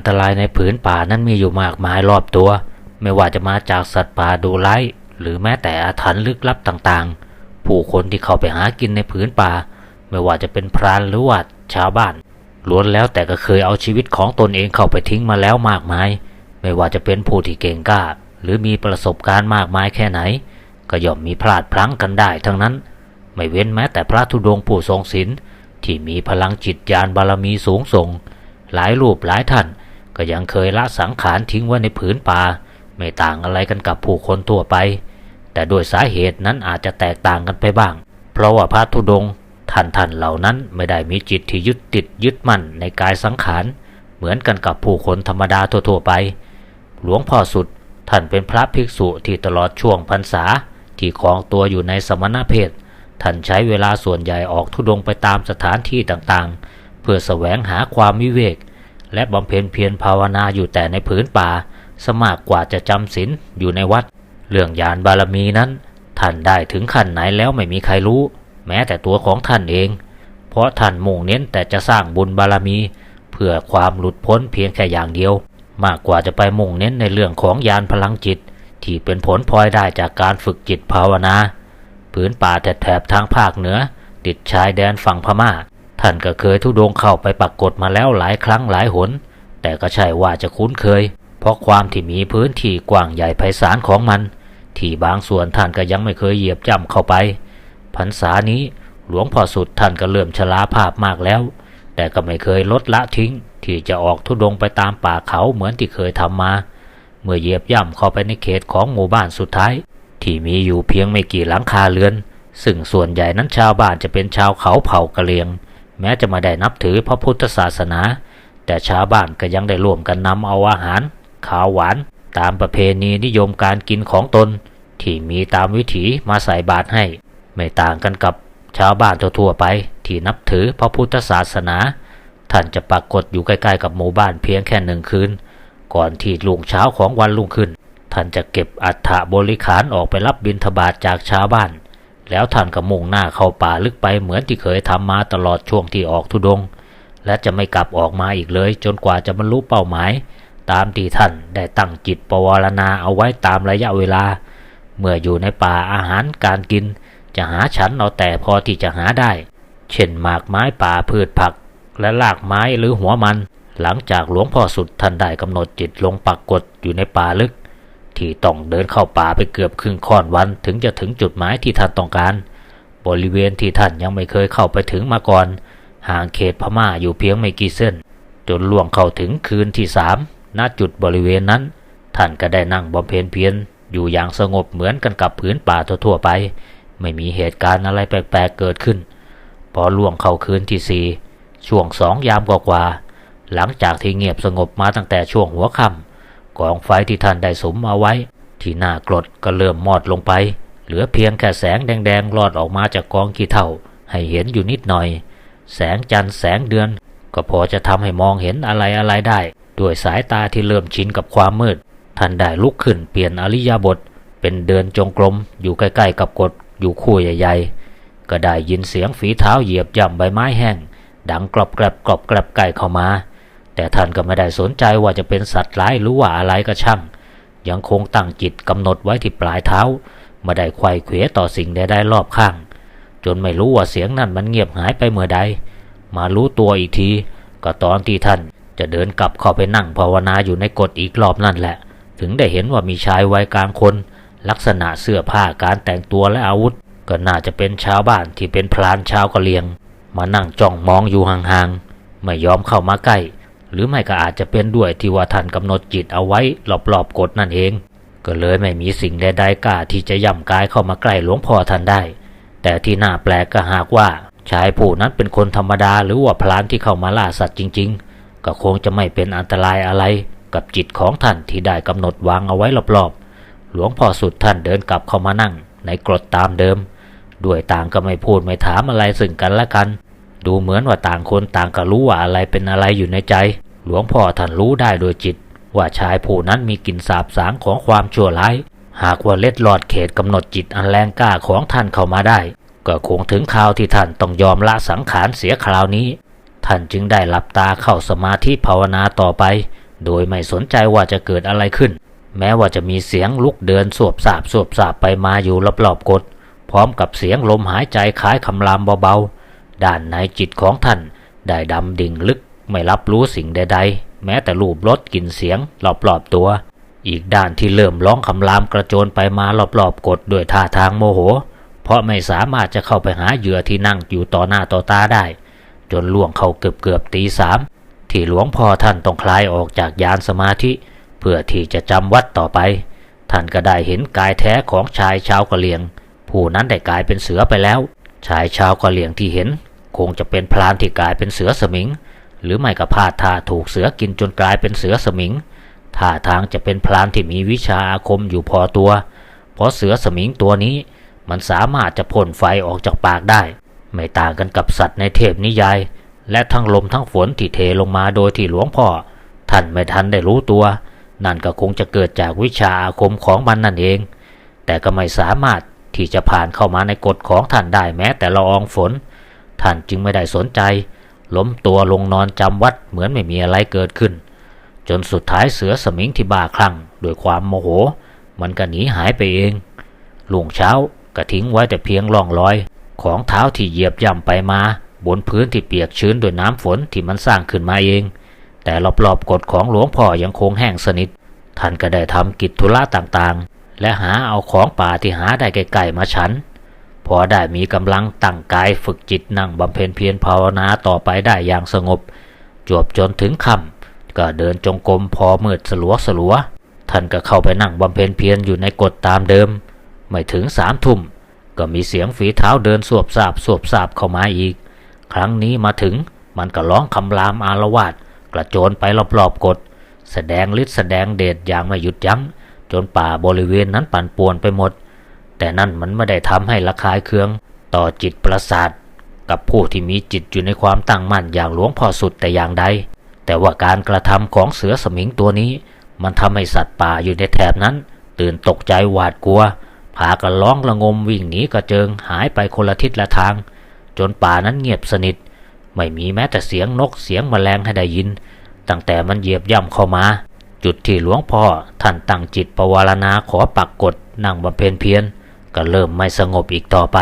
นตรายในผืนป่านั้นมีอยู่มากมายรอบตัว ไม่ว่าจะมาจากสัตว์ป่าดูร้ายหรือแม้แต่อาถรรพ์ลึกลับต่างๆ ผู้คนที่เข้าไปหากินในผืนป่า ไม่ว่าจะเป็นพรานหรือว่าชาวบ้านล้วนแล้วแต่ก็เคยเอาชีวิตของตนเองเข้าไปทิ้งมาแล้วมากมาย ไม่ว่าจะเป็นผู้ที่เก่งกล้า หรือมีประสบการณ์มากมายแค่ไหน ก็ย่อมมีพลาดพลั้งกันได้ทั้งนั้น ไม่เว้นแม้แต่พระธุดงค์ผู้ทรงศีลที่มีพลังจิตญาณบารมีสูงส่ง หลายรูปหลายท่าน ก็ยังเคยละสังขารทิ้งไว้ในผืนป่า ไม่ต่างอะไรกันกับผู้คนทั่วไป แต่โดยสาเหตุนั้นอาจจะแตกต่างกันไปบ้าง เพราะว่าพระธุดงค์ท่านท่านเหล่านั้นไม่ได้มีจิตที่ยึดติดยึดมั่นในกายสังขาร เหมือนกันกับผู้คนธรรมดาทั่วๆไป หลวงพ่อสุดท่านเป็นพระภิกษุที่ตลอดช่วงพรรษาที่ครองตัวอยู่ในสมณเพศท่านใช้เวลาส่วนใหญ่ออกทุดงไปตามสถานที่ต่างๆ เพื่อแสวงหาความวิเวก และบำเพ็ญเพียรภาวนาอยู่แต่ในผืนป่า สมากกว่าจะจำศีลอยู่ในวัด เรื่องยานบารมีนั้น ท่านได้ถึงขั้นไหนแล้วไม่มีใครรู้ แม้แต่ตัวของท่านเอง เพราะท่านมุ่งเน้นแต่จะสร้างบุญบารมี เพื่อความหลุดพ้นเพียงแค่อย่างเดียว มากกว่าจะไปมุ่งเน้นในเรื่องของยานพลังจิต ที่เป็นผลพลอยได้จากการฝึกจิตภาวนาผืนป่าแถบทางภาคเหนือ ติดชายแดนฝั่งพม่า ท่านก็เคยทุดงเข้าไปปักกฏมาแล้วหลายครั้งหลายหน แต่ก็ใช่ว่าจะคุ้นเคย เพราะความที่มีพื้นที่กว้างใหญ่ไพศาลของมัน ที่บางส่วนท่านก็ยังไม่เคยเหยียบย่ำเข้าไปพรรษานี้หลวงพ่อสุดท่านก็เริ่มชราภาพมากแล้ว แต่ก็ไม่เคยลดละทิ้ง ที่จะออกทุดงไปตามป่าเขาเหมือนที่เคยทำมา เมื่อเหยียบย่ำเข้าไปในเขตของหมู่บ้านสุดท้าย ที่มีอยู่เพียงไม่กี่หลังคาเรือน ซึ่งส่วนใหญ่นั้นชาวบ้านจะเป็นชาวเขาเผ่ากะเหรียง แม้จะไม่ได้นับถือพระพุทธศาสนา แต่ชาวบ้านก็ยังได้ร่วมกันนำเอาอาหาร ข้าวหวาน ตามประเพณีนิยมการกินของตน ที่มีตามวิถีมาใส่บาตรให้ ไม่ต่างกันกับชาวบ้านทั่วๆไป ที่นับถือพระพุทธศาสนา ท่านจะปรากฏอยู่ใกล้ๆกับหมู่บ้านเพียงแค่หนึ่งคืน ก่อนที่ลุงเช้าของวันรุ่งขึ้น ท่านจะเก็บอัฐบริขารออกไปรับบิณฑบาตจากชาวบ้าน แล้วท่านก็มุ่งหน้าเข้าป่าลึกไปเหมือนที่เคยทำมาตลอดช่วงที่ออกทุดง และจะไม่กลับออกมาอีกเลย จนกว่าจะบรรลุเป้าหมาย ตามที่ท่านได้ตั้งจิตปวารณาเอาไว้ตามระยะเวลา เมื่ออยู่ในป่าอาหารการกิน จะหาฉันเอาแต่พอที่จะหาได้ เช่นหมากไม้ป่าพืชผัก และรากไม้หรือหัวมัน หลังจากหลวงพ่อสุดท่านได้กำหนดจิตลงปักกฏอยู่ในป่าลึก ที่ต้องเดินเข้าป่าไปเกือบครึ่งค่อนวันถึงจะถึงจุดหมายที่ท่านต้องการ บริเวณที่ท่านยังไม่เคยเข้าไปถึงมาก่อน ห่างเขตพม่าอยู่เพียงไม่กี่เส้น จนล่วงเข้าถึงคืนที่สามณจุดบริเวณนั้น ท่านก็ได้นั่งบำเพ็ญเพียรอยู่อย่างสงบเหมือนกันกับผืนป่าทั่วๆไป ไม่มีเหตุการณ์อะไรแปลกๆเกิดขึ้น พอล่วงเข้าคืนที่สี่ช่วงสองยามกว่าๆหลังจากที่เงียบสงบมาตั้งแต่ช่วงหัวค่ำ กองไฟที่ท่านได้สมเอาไว้ ที่หน้ากรดก็เริ่มมอดลงไป เหลือเพียงแค่แสงแดงๆลอดออกมาจากกองขี้เถ้าให้เห็นอยู่นิดหน่อย แสงจันทร์แสงเดือน ก็พอจะทำให้มองเห็นอะไรอะไรได้ ด้วยสายตาที่เริ่มชินกับความมืด ท่านได้ลุกขึ้นเปลี่ยนอริยบท เป็นเดินจงกรมอยู่ใกล้ๆกับกดอยู่คู่ใหญ่ๆ ก็ได้ยินเสียงฝีเท้าเหยียบย่ำใบไม้แห้ง ดังกรอบแกรบกรอบแกรบไก่เข้ามา แต่ท่านก็ไม่ได้สนใจว่าจะเป็นสัตว์ร้ายหรือว่าอะไรก็ช่าง ยังคงตั้งจิตกำหนดไว้ที่ปลายเท้าไม่ได้ไขว่เขวต่อสิ่งใดๆรอบข้าง จนไม่รู้ว่าเสียงนั้นมันเงียบหายไปเมื่อใด มารู้ตัวอีกที ก็ตอนที่ท่านจะเดินกลับเข้าไปนั่งภาวนาอยู่ในกฎอีกรอบนั่นแหละ ถึงได้เห็นว่ามีชายวัยกลางคน ลักษณะเสื้อผ้าการแต่งตัวและอาวุธ ก็น่าจะเป็นชาวบ้านที่เป็นพลานชาวกะเหลียง มานั่งจ้องมองอยู่ห่างๆไม่ยอมเข้ามาใกล้ หรือไม่ก็อาจจะเป็นด้วยที่ว่าท่านกำหนดจิตเอาไว้รอบๆกฎนั่นเอง ก็เลยไม่มีสิ่งใดๆกล้าที่จะย่ำกายเข้ามาใกล้หลวงพ่อท่านได้ แต่ที่น่าแปลกก็หากว่าชายผู้นั้นเป็นคนธรรมดาหรือว่าพลานที่เข้ามาล่าสัตว์จริง ๆ ก็คงจะไม่เป็นอันตรายอะไร กับจิตของท่านที่ได้กำหนดวางเอาไว้รอบๆ หลวงพ่อสุดท่านเดินกลับเข้ามานั่ง ในกรดตามเดิม ด้วยต่างก็ไม่พูดไม่ถามอะไรซึ่งกันและกัน ดูเหมือนว่าต่างคนต่างก็รู้ว่าอะไรเป็นอะไรอยู่ในใจ หลวงพ่อท่านรู้ได้โดยจิต ว่าชายผู้นั้นมีกลิ่นสาบสางของความชั่วร้าย หากว่าเล็ดลอดเขตกำหนดจิตอันแรงกล้าของท่านเข้ามาได้ ก็คงถึงคราวที่ท่านต้องยอมละสังขารเสียคราวนี้ ท่านจึงได้หลับตาเข้าสมาธิภาวนาต่อไป โดยไม่สนใจว่าจะเกิดอะไรขึ้น แม้ว่าจะมีเสียงลุกเดินสวบสาบสวบสาบไปมาอยู่รอบๆกดพร้อมกับเสียงลมหายใจคล้ายคำรามเบาๆ ด้านในจิตของท่าน ได้ดำดิ่งลึกไม่รับรู้สิ่งใดๆ แม้แต่รูปรสกลิ่นเสียงรอบๆตัว อีกด้านที่เริ่มร้องคำรามกระโจนไปมารอบๆกดด้วยท่าทางโมโห เพราะไม่สามารถจะเข้าไปหาเหยื่อที่นั่งอยู่ต่อหน้าต่อตาได้ จนล่วงเข้าเกือบเกือบๆตีสามที่หลวงพ่อท่านต้องคลายออกจากยานสมาธิ เพื่อที่จะจำวัดต่อไป ท่านก็ได้เห็นกายแท้ของชายชาวกะเหรี่ยง ผู้นั้นได้กลายเป็นเสือไปแล้ว ชายชาวกะเหรี่ยงที่เห็น คงจะเป็นพรานที่กลายเป็นเสือสมิง หรือไม่ก็พลาดท่าถูกเสือกินจนกลายเป็นเสือสมิงท่าทางจะเป็นพรานที่มีวิชาอาคมอยู่พอตัว เพราะเสือสมิงตัวนี้มันสามารถจะพ่นไฟออกจากปากได้ ไม่ต่างกันกับสัตว์ในเทพนิยาย และทั้งลมทั้งฝนที่เทลงมาโดยที่หลวงพ่อ ท่านไม่ทันได้รู้ตัว นั่นก็คงจะเกิดจากวิชาอาคมของมันนั่นเอง แต่ก็ไม่สามารถที่จะผ่านเข้ามาในกฎของท่านได้แม้แต่ละอองฝน ท่านจึงไม่ได้สนใจ ล้มตัวลงนอนจำวัดเหมือนไม่มีอะไรเกิดขึ้น จนสุดท้ายเสือสมิงที่บ้าคลั่งด้วยความโมโห มันก็หนีหายไปเองลุงเช้าก็ทิ้งไว้แต่เพียงร่องรอย ของเท้าที่เหยียบย่ำไปมา บนพื้นที่เปียกชื้นด้วยน้ำฝนที่มันสร้างขึ้นมาเอง แต่รอบๆกฎของหลวงพ่อยังคงแห้งสนิทท่านก็ได้ทำกิจธุระต่างๆ และหาเอาของป่าที่หาได้ไกลๆมาฉัน พอได้มีกำลังตั้งกายฝึกจิตนั่งบำเพ็ญเพียรภาวนาต่อไปได้อย่างสงบ จวบจนถึงค่ำก็เดินจงกรมพอมืดสลัวสลัวท่านก็เข้าไปนั่งบำเพ็ญเพียรอยู่ในกฎตามเดิม ไม่ถึงสามทุ่มก็มีเสียงฝีเท้าเดินสวบสาบสวบสาบเข้ามาอีก ครั้งนี้มาถึงมันก็ร้องคำรามอารวาสกระโจนไปรอบๆกฎแสดงฤทธิ์แสดงเดชอย่างไม่หยุดยัง้ง จนป่าบริเวณนั้นปั่นป่วนไปหมด แต่นั่นมันไม่ได้ทำให้ระคายเคือง ต่อจิตประสาท กับผู้ที่มีจิตอยู่ในความตั้งมั่นอย่างหลวงพ่อสุดแต่อย่างใด แต่ว่าการกระทำของเสือสมิงตัวนี้ มันทำให้สัตว์ป่าอยู่ในแถบนั้น ตื่นตกใจหวาดกลัวพากันร้องระงมวิ่งหนีกระเจิงหายไปคนละทิศละทาง จนป่านั้นเงียบสนิท ไม่มีแม้แต่เสียงนกเสียงแมลงให้ได้ยิน ตั้งแต่มันเหยียบย่ำเข้ามา จุดที่หลวงพ่อท่านตั้งจิตปวารณาขอปักกฎนั่งบำเพ็ญเพียร ก็เริ่มไม่สงบอีกต่อไป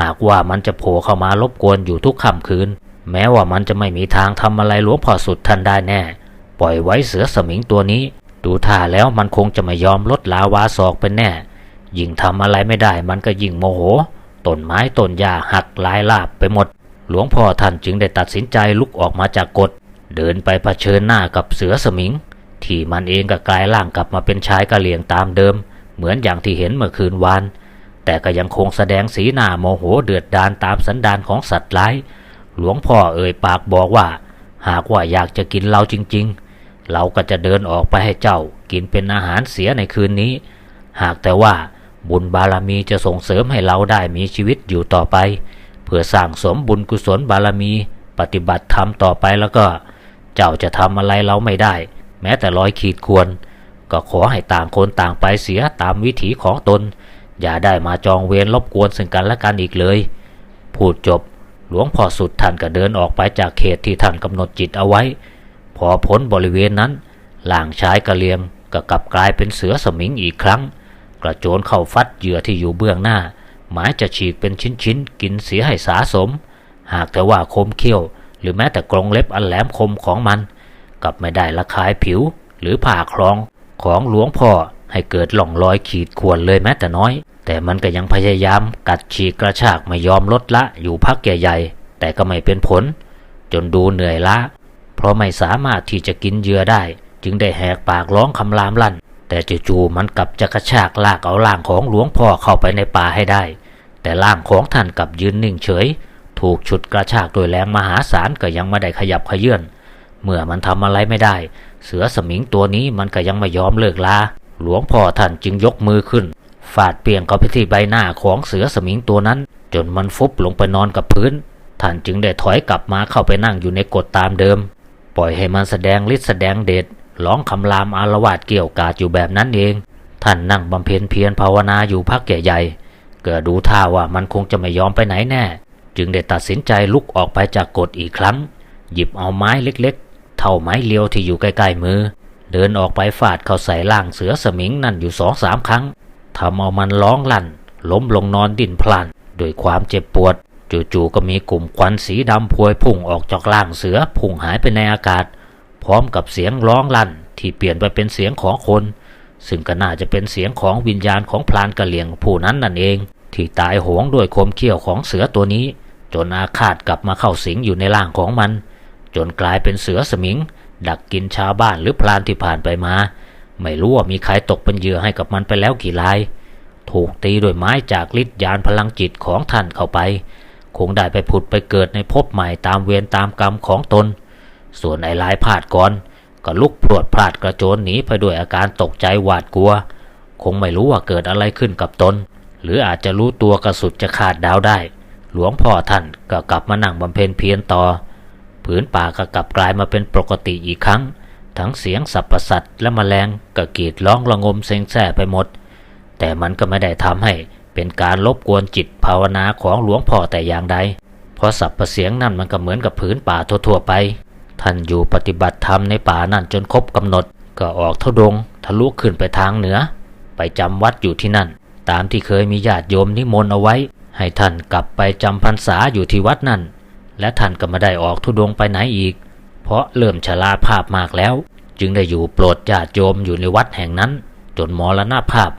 หากว่ามันจะโผล่เข้ามารบกวนอยู่ทุกค่ำคืน แม้ว่ามันจะไม่มีทางทำอะไรหลวงพ่อสุดท่านได้แน่ ปล่อยไว้เสือสมิงตัวนี้ ดูท่าแล้วมันคงจะไม่ยอมลดลาวาศอกเป็นแน่ ยิ่งทำอะไรไม่ได้มันก็ยิ่งโมโหต้นไม้ต้นหญ้าหักลายลาบไปหมด หลวงพ่อท่านจึงได้ตัดสินใจลุกออกมาจากกฎเดินไปเผชิญหน้ากับเสือสมิง ที่มันเองก็กลายร่างกลับมาเป็นชายกะเหลี่ยงตามเดิม เหมือนอย่างที่เห็นเมื่อคืนวาน แต่ก็ยังคงแสดงสีหน้าโมโหเดือดดาลตามสันดานของสัตว์ร้าย หลวงพ่อเอ่ยปากบอกว่า หากว่าอยากจะกินเราจริง ๆ เราก็จะเดินออกไปให้เจ้ากินเป็นอาหารเสียในคืนนี้ หากแต่ว่าบุญบารมีจะส่งเสริมให้เราได้มีชีวิตอยู่ต่อไป เพื่อสร้างสมบุญกุศลบารมี ปฏิบัติธรรมต่อไปแล้วก็ เจ้าจะทำอะไรเราไม่ได้ แม้แต่ร้อยขีดควร ก็ขอให้ต่างคนต่างไปเสียตามวิถีของตน อย่าได้มาจองเวรรบกวนซึ่งกันและกันอีกเลย พูดจบหลวงพ่อสุดท่านก็เดินออกไปจากเขตที่ท่านกำหนดจิตเอาไว้ พอพ้นบริเวณนั้นหล่างชายกระเลียงก็กลับกลายเป็นเสือสมิงอีกครั้ง กระโจนเข้าฟัดเหยื่อที่อยู่เบื้องหน้า หมายจะฉีกเป็นชิ้นๆ กินเสียให้สาสม หากแต่ว่าคมเขี้ยว หรือแม้แต่กรงเล็บอันแหลมคมของมัน กลับไม่ได้ละคายผิวหรือผ่าคลองของหลวงพ่อ ให้เกิดหล่องรอยขีดข่วนเลยแม้แต่น้อย แต่มันก็ยังพยายามกัดฉีกกระชากไม่ยอมลดละอยู่พักใหญ่ๆ แต่ก็ไม่เป็นผล จนดูเหนื่อยล้าเพราะไม่สามารถที่จะกินเหยื่อได้ จึงได้แหกปากร้องคำรามลั่น แต่จู่ๆมันกลับจะกระชากลากเอาร่างของหลวงพ่อเข้าไปในป่าให้ได้ แต่ร่างของท่านกลับยืนนิ่งเฉย ถูกฉุดกระชากโดยแรงมหาศาลก็ยังไม่ได้ขยับขยื่นเมื่อมันทำอะไรไม่ได้ เสือสมิงตัวนี้มันก็ยังไม่ยอมเลิกลา หลวงพ่อท่านจึงยกมือขึ้น ฟาดเปียงเข้าไปที่ใบหน้าของเสือสมิงตัวนั้น จนมันฟุบลงไปนอนกับพื้น ท่านจึงได้ถอยกลับมาเข้าไปนั่งอยู่ในกฎตามเดิม ปล่อยให้มันแสดงฤทธิ์แสดงเดชร้องคำรามอารวาสเกี่ยวกาดอยู่แบบนั้นเอง ท่านนั่งบำเพ็ญเพียรภาวนาอยู่พักใหญ่ๆเกิดดูท่าว่ามันคงจะไม่ยอมไปไหนแน่ จึงได้ตัดสินใจลุกออกไปจากกฎอีกครั้ง หยิบเอาไม้เล็กๆ เท่าไม้เลียวที่อยู่ใกล้ๆมือ เดินออกไปฟาดเข้าใส่ล่างเสือสมิงนั่นอยู่สองสามครั้งทำเอามันร้องลั่น ล้มลงนอนดิ้นพลันด้วยความเจ็บปวด จู่ๆก็มีกลุ่มควันสีดำพวยพุ่งออกจากล่างเสือพุ่งหายไปในอากาศ พร้อมกับเสียงร้องลั่น ที่เปลี่ยนไปเป็นเสียงของคน ซึ่งก็น่าจะเป็นเสียงของวิญญาณของพลานกะเหลี่ยงผู้นั้นนั่นเอง ที่ตายโหงด้วยคมเขี้ยวของเสือตัวนี้ จนอาฆาตกลับมาเข้าสิงอยู่ในร่างของมัน จนกลายเป็นเสือสมิง ดักกินชาวบ้านหรือพลานที่ผ่านไปมา ไม่รู้ว่ามีใครตกเป็นเหยื่อให้กับมันไปแล้วกี่ราย ถูกตีด้วยไม้จากฤทธิ์ยานพลังจิตของท่านเข้าไป คงได้ไปผุดไปเกิดในภพใหม่ตามเวรตามกรรมของตน ส่วนไอ้ลายพาดก่อน ก็ลุกพรวดพลาดกระโจนหนีไปด้วยอาการตกใจหวาดกลัว คงไม่รู้ว่าเกิดอะไรขึ้นกับตน หรืออาจจะรู้ตัวกระสุดจะขาดดาวได้ หลวงพ่อท่านก็กลับมานั่งบำเพ็ญเพียรต่อ ผืนป่าก็กลับกลายมาเป็นปกติอีกครั้ง ทั้งเสียงสัรพสัตว์และแมลงก็กรีดร้องระงมเซ็งแซ่ไปหมด แต่มันก็ไม่ได้ทำให้เป็นการรบกวนจิตภาวนาของหลวงพ่อแต่อย่างใด เพราะสับประเสียงนั่นมันก็เหมือนกับผืนป่าทั่วๆไป ท่านอยู่ปฏิบัติธรรมในป่านั่นจนครบกำหนด ก็ออกทุดงทะลุขึ้นไปทางเหนือ ไปจำวัดอยู่ที่นั่น ตามที่เคยมีญาติโยมนิมนต์เอาไว้ ให้ท่านกลับไปจำพรรษาอยู่ที่วัดนั่น และท่านก็ไม่ได้ออกทุดงไปไหนอีก เพราะเริ่มชราภาพมากแล้ว จึงได้อยู่โปรดญาติโยมอยู่ในวัดแห่งนั้น จนมรณภาพ